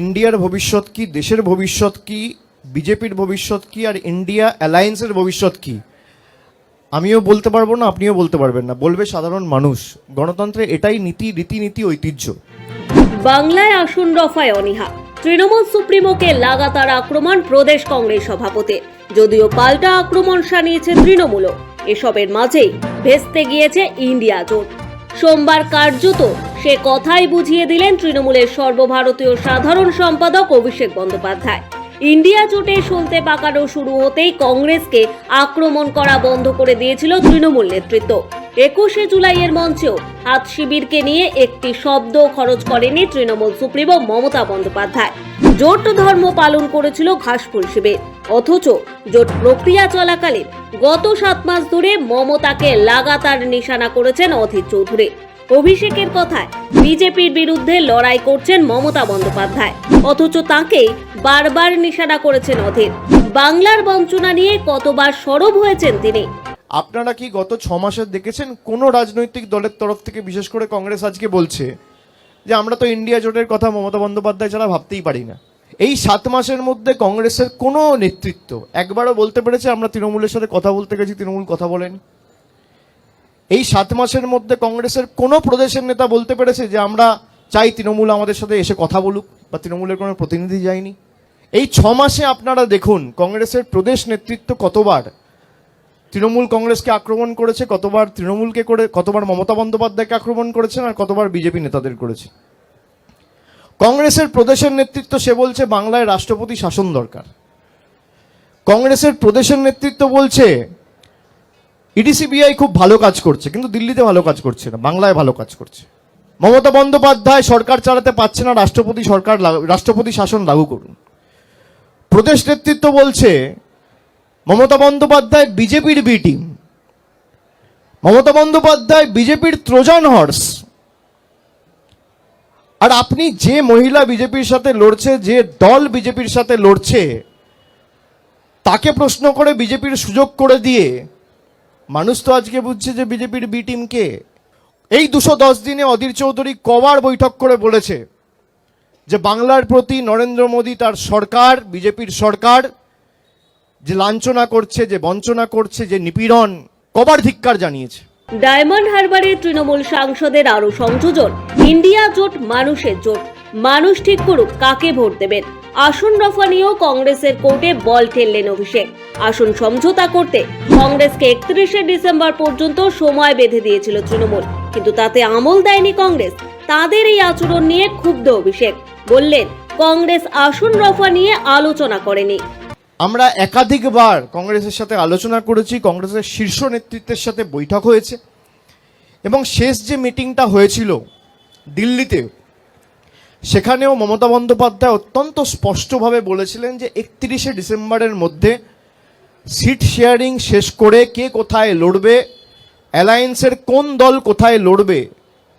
ইন্ডিয়ার ভবিষ্যৎ কি, দেশের ভবিষ্যৎ কি, বিজেপির ভবিষ্যৎ কি, আর ইন্ডিয়া অ্যালায়েন্সের ভবিষ্যৎ কি? আমিও বলতে পারব না, আপনিও বলতে পারবেন না। বলবে সাধারণ মানুষ। গণতন্ত্রে এটাই নীতি, রীতিনীতি, ঐতিহ্য। বাংলায় আসন রফায় অনীহা। তৃণমূল সুপ্রিমোকে লাগাতার আক্রমণ প্রদেশ কংগ্রেস সভাপতি যদিও পাল্টা আক্রমণ সানিয়েছে তৃণমূলও। এসবের মাঝেই ভেস্তে গিয়েছে ইন্ডিয়া জোট। সোমবার কার্যত সে কথাই বুঝিয়ে দিলেন তৃণমূলের সর্বভারতীয় সাধারণ সম্পাদক অভিষেক বন্দ্যোপাধ্যায়। ইন্ডিয়া জোটে সলতে পাকানো শুরু হতেই কংগ্রেসকে আক্রমণ করা বন্ধ করে দিয়েছিল তৃণমূল নেতৃত্ব। একুশে জুলাইয়ের মঞ্চেও হাত শিবিরকে নিয়ে একটি শব্দ খরচ করেনি তৃণমূল সুপ্রিমো মমতা বন্দ্যোপাধ্যায়। জোট ধর্ম পালন করেছিল ঘাসফুল শিবির। অথচ জোট প্রক্রিয়া চলাকালীন গত সাত মাস ধরে মমতাকে লাগাতার নিশানা করেছেন অধীর চৌধুরী। অভিষেকের কথায় বিজেপির বিরুদ্ধে লড়াই করছেন মমতা বন্দ্যোপাধ্যায়। অথচ তাকে বারবার নিশানা করেছেন অধীর। বাংলার বঞ্চনা নিয়ে কতবার সরব হয়েছেন তিনি। আপনারা কি গত ছ মাসে দেখেছেন কোনো রাজনৈতিক দলের তরফ থেকে, বিশেষ করে কংগ্রেস আজকে বলছে যে আমরা তো ইন্ডিয়া জোটের কথা মমতা বন্দ্যোপাধ্যায় ছাড়া ভাবতেই পারি না। এই সাত মাসের মধ্যে কংগ্রেসের কোনো নেতৃত্ব, একবারও বলতে পেরেছে আমরা তৃণমূলের সাথে কথা বলতে গেছি, তৃণমূল কথা বলেন। এই সাত মাসের মধ্যে কংগ্রেসের কোনো প্রদেশের নেতা বলতে পেরেছে যে আমরা চাই তৃণমূল আমাদের সাথে এসে কথা বলুক, বা তৃণমূলের কোনো প্রতিনিধি যায়নি? এই ছ মাসে আপনারা দেখুন, কংগ্রেসের প্রদেশ নেতৃত্ব কতবার তৃণমূল কংগ্রেসকে আক্রমণ করেছে, কতবার তৃণমূলকে করে, কতবার মমতা বন্দ্যোপাধ্যায়কে আক্রমণ করেছেন, আর কতবার বিজেপি নেতাদের করেছে। কংগ্রেসের প্রদেশের নেতৃত্ব, সে বলছে, বাংলায় রাষ্ট্রপতি শাসন দরকার। কংগ্রেসের প্রদেশের নেতৃত্ব বলছে ইডিসিবিআই খুব ভালো কাজ করছে, কিন্তু দিল্লিতে ভালো কাজ করছে না, বাংলায় ভালো কাজ করছে। মমতা বন্দ্যোপাধ্যায় সরকার চালাতে পারছে না, রাষ্ট্রপতি সরকার রাষ্ট্রপতি শাসন লাগু করুন। প্রদেশ নেতৃত্ব বলছে, মমতা বন্দ্যোপাধ্যায় বিজেপির বি টিম মমতা বন্দ্যোপাধ্যায় বিজেপির ট্রোজান হর্স আর আপনি যে মহিলা বিজেপির সাথে লড়ছে, যে দল বিজেপির সাথে লড়ছে, তাকে প্রশ্ন করে বিজেপির সুযোগ করে দিয়ে মানুষ তো আজকে বুঝছে যে বিজেপির বি টিম কে। এই দুশো দশ দিনে অধীর চৌধুরী কবার বৈঠক করে বলেছে যে বাংলার প্রতি নরেন্দ্র মোদী তার সরকার, বিজেপির সরকার, যে লাঞ্ছনা করছে, যে বঞ্চনা করছে, যে নিপীড়ন, কবার ধিক্কার জানিয়েছে। ডায়মন্ড হারবারে তৃণমূল সাংসদের আরও সংযোজন। ইন্ডিয়া জোট মানুষের জোট। মানুষ ঠিক করুক, কাকে ভোট দেবেন? আসন রফা নিয়েও কংগ্রেসের কোর্টে বল ঠেললেন অভিষেক। আসন সমঝোতা করতে কংগ্রেসকে একত্রিশে ডিসেম্বর পর্যন্ত সময় বেঁধে দিয়েছিল তৃণমূল। কিন্তু তাতে আমল দেয়নি কংগ্রেস। তাদের এই আচরণ নিয়ে ক্ষুব্ধ অভিষেক। বললেন, কংগ্রেস আসন রফা নিয়ে আলোচনা করেনি। আমরা একাধিকবার কংগ্রেসের সাথে আলোচনা করেছি, কংগ্রেসের শীর্ষ নেতৃত্বের সাথে বৈঠক হয়েছে। এবং শেষ যে মিটিংটা হয়েছিল দিল্লিতে সেখানেও মমতা বন্দ্যোপাধ্যায় অত্যন্ত স্পষ্টভাবে বলেছিলেন যে একত্রিশে ডিসেম্বরের মধ্যে সিট শেয়ারিং শেষ করে কে কোথায় লড়বে, অ্যালায়েন্সের কোন দল কোথায় লড়বে,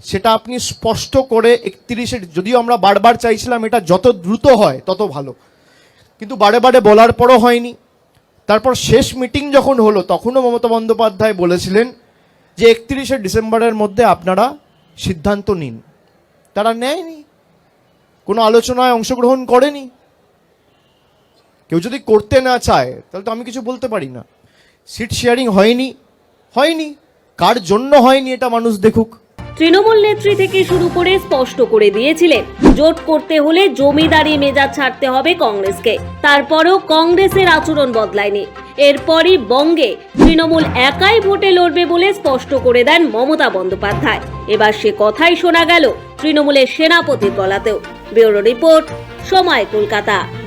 সেটা আপনি স্পষ্ট করে একত্রিশে, যদিও আমরা বারবার চাইছিলাম এটা যত দ্রুত হয় তত ভালো। কিন্তু বারে বারে বলার পরও হয়নি। তারপর শেষ মিটিং যখন হলো, তখনও মমতা বন্দ্যোপাধ্যায় বলেছিলেন যে একত্রিশে ডিসেম্বরের মধ্যে আপনারা সিদ্ধান্ত নিন। তারা নেয়নি। কোনো আলোচনায় অংশগ্রহণ করেনি? কেউ যদি করতে না চায়, তাহলে তো আমি কিছু বলতে পারি না। সিট শেয়ারিং হয়নি? হয়নি। কার জন্য হয়নি এটা মানুষ দেখুক। তৃণমূল নেত্রী থেকে শুরু করে স্পষ্ট করে দিয়েছিলেন, জোট করতে হলে জমিদারি মেজাজ ছাড়তে হবে কংগ্রেসকে। তারপরেও কংগ্রেসের আচরণ বদলায়নি। এরপরই বঙ্গে তৃণমূল একাই ভোটে লড়বে বলে স্পষ্ট করে দেন মমতা বন্দ্যোপাধ্যায়। এবার সে কথাই শোনা গেল তৃণমূলের সেনাপতির গলাতেও। ব্যুরো রিপোর্ট, সময় কলকাতা।